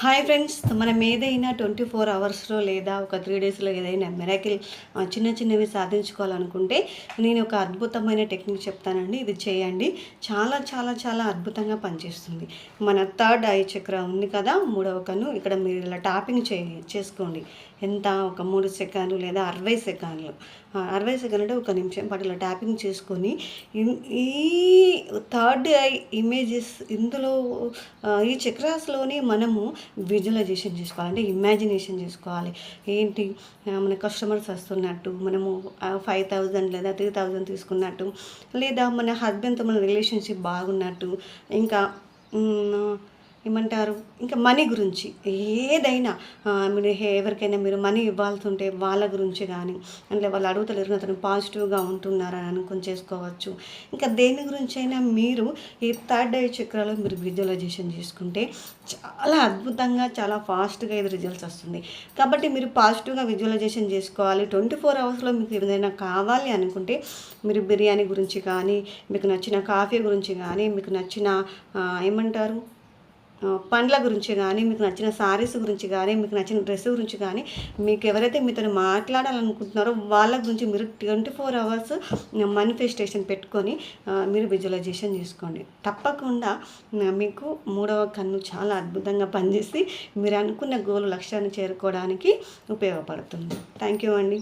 Hi friends మనం ఏదైనా twenty four అవర్స్లో లేదా ఒక త్రీ డేస్లో ఏదైనా మెరాకిల్ చిన్న చిన్నవి సాధించుకోవాలనుకుంటే నేను ఒక అద్భుతమైన టెక్నిక్ చెప్తానండి. ఇది చేయండి. చాలా చాలా చాలా అద్భుతంగా పనిచేస్తుంది. మన థర్డ్ ఐ చక్ర ఉంది కదా మూడవ కన్ను. ఇక్కడ మీరు ఇలా టాపింగ్ చే చేసుకోండి. ఎంత? ఒక మూడు సెకండ్లు లేదా అరవై సెకండ్లు అరవై సెకండ్ అంటే ఒక నిమిషం పాటు ఇలా ట్యాపింగ్ చేసుకొని ఈ థర్డ్ ఐ ఇమేజెస్ ఇందులో ఈ చక్రాస్లోని మనము విజువలైజేషన్ చేసుకోవాలి అంటే ఇమాజినేషన్ చేసుకోవాలి. ఏంటి? మన కస్టమర్స్ వస్తున్నట్టు మనము ఫైవ్ థౌజండ్ లేదా త్రీ థౌజండ్ తీసుకున్నట్టు లేదా మన హస్బెండ్తో మన రిలేషన్షిప్ బాగున్నట్టు ఇంకా ఏమంటారు? ఇంకా మనీ గురించి. ఏదైనా మీరు ఎవరికైనా మీరు మనీ ఇవ్వాల్సి ఉంటే వాళ్ళ గురించి కానీ అంటే వాళ్ళు అడుగుతలేరు అతను పాజిటివ్గా ఉంటున్నారని అనుకుని చేసుకోవచ్చు. ఇంకా దేని గురించి అయినా మీరు ఈ థర్డ్ ఐ చక్రాలో మీరు విజువలైజేషన్ చేసుకుంటే చాలా అద్భుతంగా చాలా ఫాస్ట్గా ఇది రిజల్ట్స్ వస్తుంది. కాబట్టి మీరు పాజిటివ్గా విజువలైజేషన్ చేసుకోవాలి. ట్వంటీ ఫోర్ అవర్స్లో మీకు ఏదైనా కావాలి అనుకుంటే మీరు బిర్యానీ గురించి కానీ మీకు నచ్చిన కాఫీ గురించి కానీ మీకు నచ్చిన ఏమంటారు? పండ్ల గురించి కానీ మీకు నచ్చిన సారీస్ గురించి కానీ మీకు నచ్చిన డ్రెస్ గురించి కానీ మీకు ఎవరైతే మీతో మాట్లాడాలనుకుంటున్నారో వాళ్ళ గురించి మీరు ట్వంటీ ఫోర్ అవర్స్ మేనిఫెస్టేషన్ పెట్టుకొని మీరు విజువలైజేషన్ చేసుకోండి. తప్పకుండా మీకు మూడవ కన్ను చాలా అద్భుతంగా పనిచేసి మీరు అనుకున్న గోల్ లక్ష్యాన్ని చేరుకోవడానికి ఉపయోగపడుతుంది. థ్యాంక్ యూ అండి.